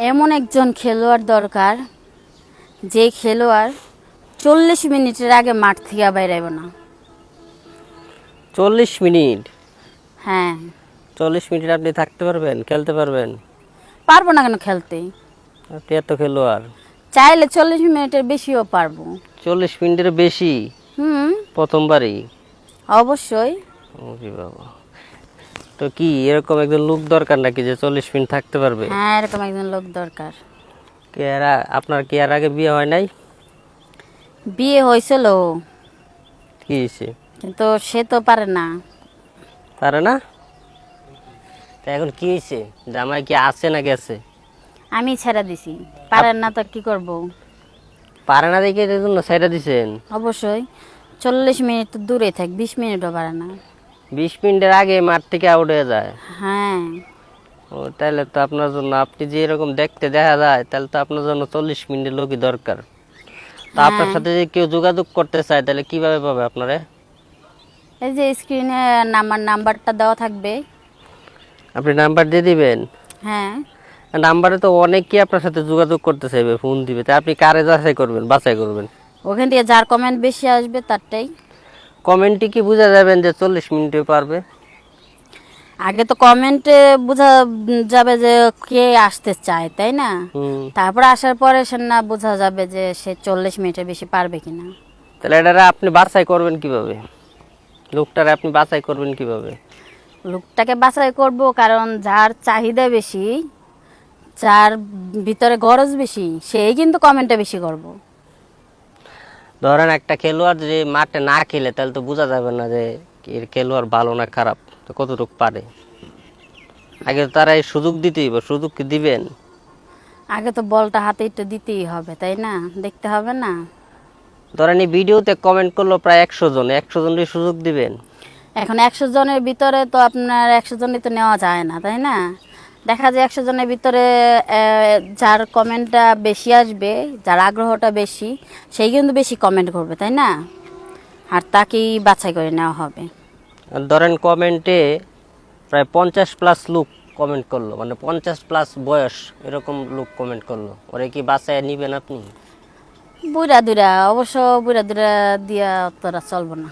এমন একজন খেলোয়াড় দরকার যে খেলোয়াড় চল্লিশ মিনিটের আগে মাঠ থেকে বাইরাইব না। চল্লিশ মিনিট? হ্যাঁ। চল্লিশ মিনিট আপনি থাকতে পারবেন খেলতে পারবেন? পারব না কেন খেলতে? আপনি এত খেলোয়াড়। চাইলে চল্লিশ মিনিটের বেশিও পারব। চল্লিশ মিনিটের বেশি? হুম। প্রথমবারই? অবশ্যই। বাবা। তো কি এরকম একজন লোক দরকার নাকি যে চল্লিশ মিনিট থাকতে পারবে? হ্যাঁ এরকম একজন লোক দরকার। কি এর আ- আপনার কি আর আগে বিয়ে হয় নাই? বিয়ে হয়েছিল। কি হয়েছে? কিন্তু সে তো পারে না। পারে না? তা এখন কি হয়েছে? জামাই কি আছে না গেছে আমি ছেড়ে দিছি। পারেন না তো কি করব? পারে না দেখে এর জন্য সাইডা দিছেন? অবশ্যই। চল্লিশ মিনিট তো দূরে থাক বিশ মিনিটও পারে না। বিশ মিনিটের আগে মাঠ থেকে আউট হয়ে যায়। হ্যাঁ। ও তাহলে তো আপনার জন্য আপনি যে এরকম দেখতে দেখা যায় তাহলে তো আপনার জন্য চল্লিশ মিনিটের লোকই দরকার। তা আপনার সাথে যদি কেউ যোগাযোগ করতে চায় তাহলে কীভাবে পাবে আপনারে? এই যে স্ক্রিনে নাম্বার নাম্বারটা দেওয়া থাকবে। আপনি নাম্বার দিয়ে দিবেন? হ্যাঁ। নাম্বারে তো অনেকেই আপনার সাথে যোগাযোগ করতে চাইবে ফোন দিবে। তা আপনি কারে যাচাই করবেন বাছাই করবেন? ওখান থেকে যার কমেন্ট বেশি আসবে তারটাই। কমেন্টে কি বুঝা যাবেন যে চল্লিশ মিনিটে পারবে? আগে তো কমেন্টে বোঝা যাবে যে কে আসতে চায় তাই না? তারপর আসার পরে সে না বোঝা যাবে যে সে চল্লিশ মিনিটের বেশি পারবে কিনা। তাহলে এটারে আপনি বাছাই করবেন কীভাবে? লোকটারে আপনি বাছাই করবেন কীভাবে? লোকটাকে বাছাই করব কারণ যার চাহিদা বেশি যার ভিতরে গরজ বেশি সেই কিন্তু কমেন্টটা বেশি করব। ধরেন একটা খেলোয়াড় যে মাঠে না খেলে তাহলে তো বোঝা যাবে না যে এর খেলোয়াড় ভালো না খারাপ তো কতটুকু পারে? আগে তো তারা এই সুযোগ দিতেই হবে সুযোগ কি দিবেন? আগে তো বলটা হাতে একটু দিতেই হবে তাই না? দেখতে হবে না? ধরেন এই ভিডিওতে কমেন্ট করল প্রায় একশো জন একশো জনের সুযোগ দিবেন? এখন একশো জনের ভিতরে তো আপনার একশো জনই তো নেওয়া যায় না তাই না? দেখা যায় একশো জনের ভিতরে যার কমেন্টটা বেশি আসবে যার আগ্রহটা বেশি সেই কিন্তু বেশি কমেন্ট করবে তাই না? আর তাকেই বাছাই করে নেওয়া হবে। ধরেন কমেন্টে প্রায় পঞ্চাশ প্লাস লোক কমেন্ট করল মানে পঞ্চাশ প্লাস বয়স এরকম লোক কমেন্ট করল। ওরে কি বাসায় নিবেন আপনি? বুড়া দুরা অবশ্য বুড়া দুরা দিয়া তোরা চলবো না।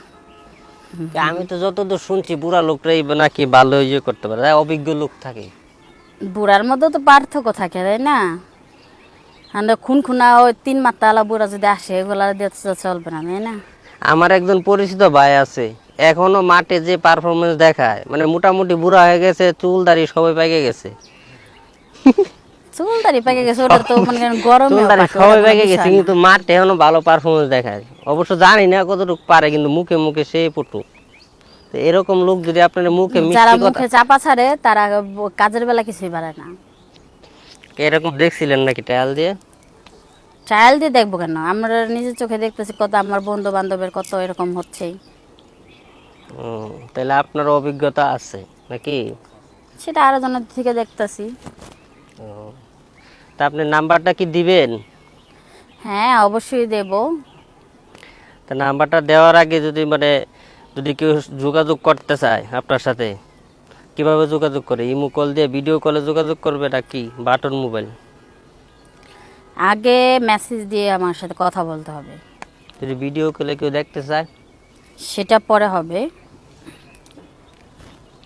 আমি তো যতদূর শুনছি বুড়া লোকরাই নাকি ভালো ইয়ে করতে পারে অভিজ্ঞ লোক থাকে। বুড়ার মধ্যে তো পার্থক্য থাকে তাই না? আমরা খুন খুনা ওই তিন মাত্রালা বুড়া যদি আসে এগুলা চলবে না তাই না? আমার একজন পরিচিত ভাই আছে এখনও মাঠে যে পারফরমেন্স দেখায় মানে মোটামুটি বুড়া হয়ে গেছে চুল দাড়ি সবাই পেকে গেছে। চুল দাড়ি পেকে গেছে ওটা তো মনে গরমে চুল দাড়ি সবাই পেকে গেছে কিন্তু মাঠে এখনও ভালো পারফরমেন্স দেখায়। অবশ্য জানি না কতটুকু পারে কিন্তু মুখে মুখে সে পটু। তো এরকম লোক যদি আপনার মুখে যারা মুখে চাপা ছাড়ে তারা কাজের বেলা কিছুই পারে না। এরকম দেখছিলেন নাকি টায়াল দিয়ে? ট্রায়াল দিয়ে দেখব কেন? আমরা নিজের চোখে দেখতেছি কত আমার বন্ধু বান্ধবের কত এরকম হচ্ছে। তাহলে আপনার অভিজ্ঞতা আছে নাকি? সেটা আরও জনের থেকে দেখতেছি। তা আপনি নাম্বারটা কি দিবেন? হ্যাঁ অবশ্যই দেব। তা নাম্বারটা দেওয়ার আগে যদি মানে যদি কেউ যোগাযোগ করতে চায় আপনার সাথে কীভাবে যোগাযোগ করে? ইমো কল দিয়ে ভিডিও কলে যোগাযোগ করবে নাকি বাটন মোবাইল? আগে মেসেজ দিয়ে আমার সাথে কথা বলতে হবে। যদি ভিডিও কলে কেউ দেখতে চায়? সেটা পরে হবে।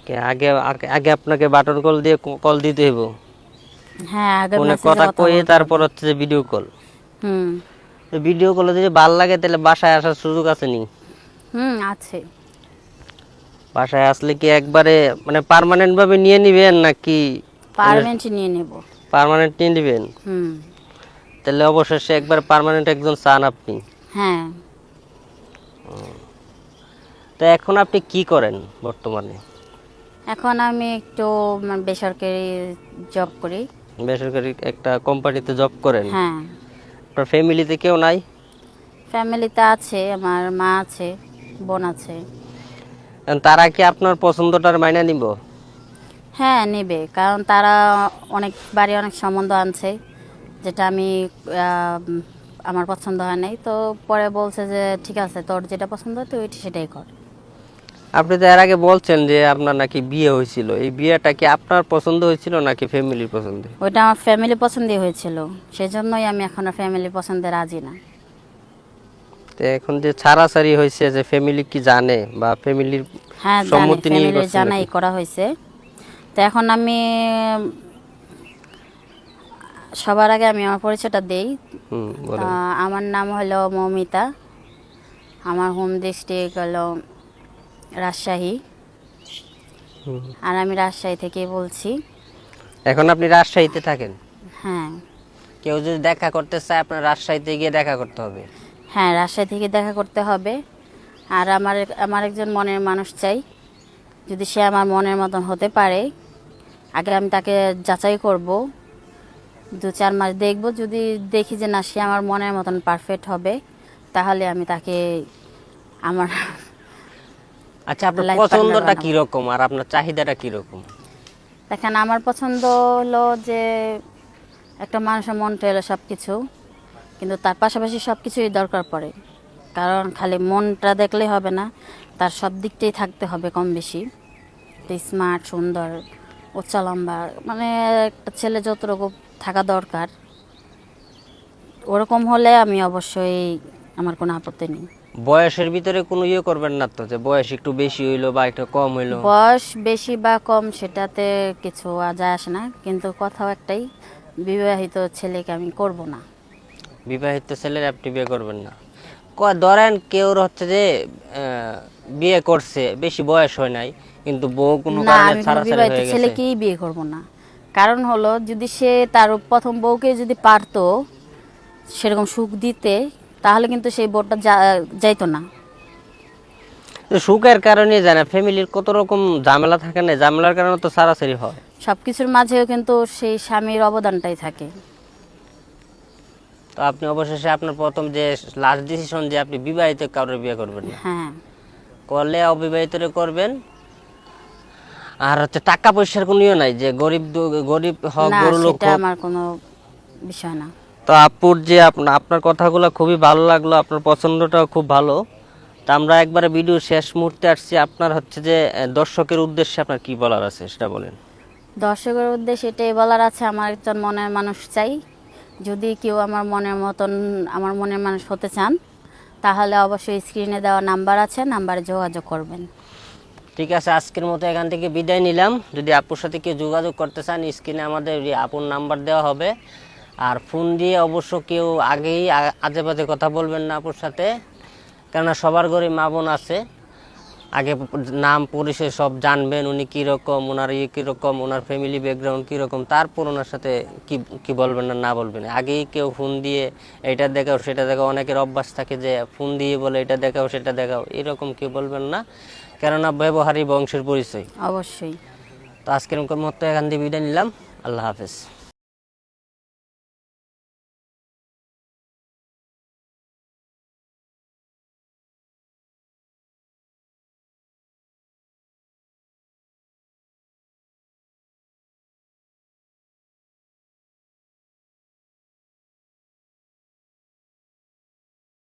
কে আগে আগে- আপনাকে বাটন কল দিয়ে কল দিতে হইব। হ্যাঁ আগে মেসেজে কথা কই তারপর হচ্ছে ভিডিও কল। হুম। ভিডিও কলে যদি ভালো লাগে তাহলে বাসায় আসার সুযোগ আছে নি? হুম আছে। বাসায় আসলে কি একবারে মানে পার্মানেন্ট ভাবে নিয়ে নিবেন নাকি? পারমেন্ট নিয়ে নেব। পার্মানেন্ট নিয়ে নিবেন? হুম। তাহলে অবশেষে একবার পার্মানেন্ট একজন চান আপনি? হ্যাঁ। তো এখন আপনি কি করেন বর্তমানে? এখন আমি একটু বেসরকারি জব করি। বেসরকারি একটা কোম্পানিতে জব করেন? হ্যাঁ। আপনার ফ্যামিলিতে কেউ নাই? ফ্যামিলিতে আছে আমার মা আছে। বোন আছে। তারা কি আপনার পছন্দটার মাইনা নিব? হ্যাঁ নেবে। কারণ তারা অনেক বাড়ি অনেক সম্বন্ধ আনছে যেটা আমি আমার পছন্দ হয় নাই। তো পরে বলছে যে ঠিক আছে তোর যেটা পছন্দ হয় তুই সেটাই কর। আপনি তো এর আগে বলছেন যে আপনার নাকি বিয়ে হয়েছিল। এই বিয়েটা কি আপনার পছন্দ হয়েছিল নাকি ফ্যামিলির পছন্দ? ওইটা আমার ফ্যামিলি পছন্দই হয়েছিল। সেজন্যই আমি এখন ফ্যামিলি পছন্দে রাজি না। তো এখন যে ছাড়াছাড়ি হয়েছে যে ফ্যামিলি কি জানে বা ফ্যামিলির সম্মতি নিয়ে জানাই করা হয়েছে। তো এখন আমি সবার আগে আমি আমার পরিচয়টা দেই। আমার নাম হলো মৌমিতা। আমার হোম ডিস্ট্রিক্ট হলো রাজশাহী। হুম। আর আমি রাজশাহী থেকে বলছি। এখন আপনি রাজশাহীতে থাকেন? হ্যাঁ। কেউ যদি দেখা করতে চায় আপনার রাজশাহীতে গিয়ে দেখা করতে হবে। হ্যাঁ রাজশাহী থেকে দেখা করতে হবে। আর আমার আমার একজন মনের মানুষ চাই। যদি সে আমার মনের মতন হতে পারে আগে আমি তাকে যাচাই করব। দু চার মাস দেখব যদি দেখি যে না সে আমার মনের মতন পারফেক্ট হবে তাহলে আমি তাকে আমার আচ্ছা আপনার পছন্দটা। কীরকম আর আপনার চাহিদাটা কীরকম? দেখেন আমার পছন্দ হলো যে একটা মানুষের মন এলো সব কিছু কিন্তু তার পাশাপাশি সব কিছুই দরকার পড়ে। কারণ খালি মনটা দেখলেই হবে না তার সব দিকটাই থাকতে হবে কম বেশি। স্মার্ট সুন্দর উচ্চ লম্বা মানে একটা ছেলে যতটুকু থাকা দরকার ওরকম হলে আমি অবশ্যই আমার কোনো আপত্তি নেই। বয়সের ভিতরে কোনো ইয়ে করবেন না তো যে বয়স একটু বেশি হইল বা একটু কম হইল। বয়স বেশি বা কম সেটাতে কিছু যায় আসে না কিন্তু কথাও একটাই বিবাহিত ছেলেকে আমি করব না। বিবাহিত ছেলের আপনি বিয়ে করবেন না। ধরেন কেউ হচ্ছে যে বিয়ে করছে বেশি বয়স হয় নাই কিন্তু বউ কোনো কারণে ছাড়াছাড়ি বিবাহিত হয়ে গেছে। ছেলেকেই বিয়ে করব না। কারণ হলো যদি সে তার প্রথম বউকে যদি পারতো সেরকম সুখ দিতে তাহলে কিন্তু সেই বউটা যাইতো না। সুখের কারণে জানা ফ্যামিলির কত রকম ঝামেলা থাকে না ঝামেলার কারণে তো ছাড়াছাড়ি হয়। সব কিছুর মাঝেও কিন্তু সেই স্বামীর অবদানটাই থাকে। তো আপনি অবশেষে আপনার প্রথম যে লাস্ট ডিসিশন যে আপনি বিবাহিত কারোর বিয়ে করবেন না। হ্যাঁ। করলে অবিবাহিতরে করবেন। আর হচ্ছে টাকা পয়সার কোনো ইয়ে নাই যে গরিব গরিব হোক গরু লোক আমার কোনো বিষয় না। তো আপুর যে আপনার আপনার কথাগুলো খুবই ভালো লাগল আপনার পছন্দটাও খুব ভালো। তা আমরা একবারে ভিডিও শেষ মুহূর্তে আসছি। আপনার হচ্ছে যে দর্শকের উদ্দেশ্যে আপনার কি বলার আছে সেটা বলেন। দর্শকের উদ্দেশ্যে এটাই বলার আছে আমার একজন মনের মানুষ চাই। যদি কেউ আমার মনের মতন, আমার মনের মানুষ হতে চান, তাহলে অবশ্যই স্ক্রিনে দেওয়া নাম্বার আছে নাম্বারে যোগাযোগ করবেন। ঠিক আছে, আজকের মতো এখান থেকে বিদায় নিলাম। যদি আপুর সাথে কেউ যোগাযোগ করতে চান স্ক্রিনে আমাদের আপুর নাম্বার দেওয়া হবে। আর ফোন দিয়ে অবশ্য কেউ আগেই আজে বাজে কথা বলবেন না আপুর সাথে। কেননা সবার ঘরে মা বোন আছে। আগে নাম পরিচয় সব জানবেন উনি কীরকম ওনার ইয়ে কীরকম ওনার ফ্যামিলি ব্যাকগ্রাউন্ড কীরকম তারপর ওনার সাথে কি কি বলবেন না না বলবেন। আগেই কেউ ফোন দিয়ে এটা দেখাও সেটা দেখাও অনেকের অভ্যাস থাকে যে ফোন দিয়ে বলে এটা দেখাও সেটা দেখাও এরকম কি বলবেন না। কেননা ব্যবহারই বংশের পরিচয়। অবশ্যই। তো আজকের মতো এখান দিয়ে বিদায় নিলাম। আল্লাহ হাফেজ।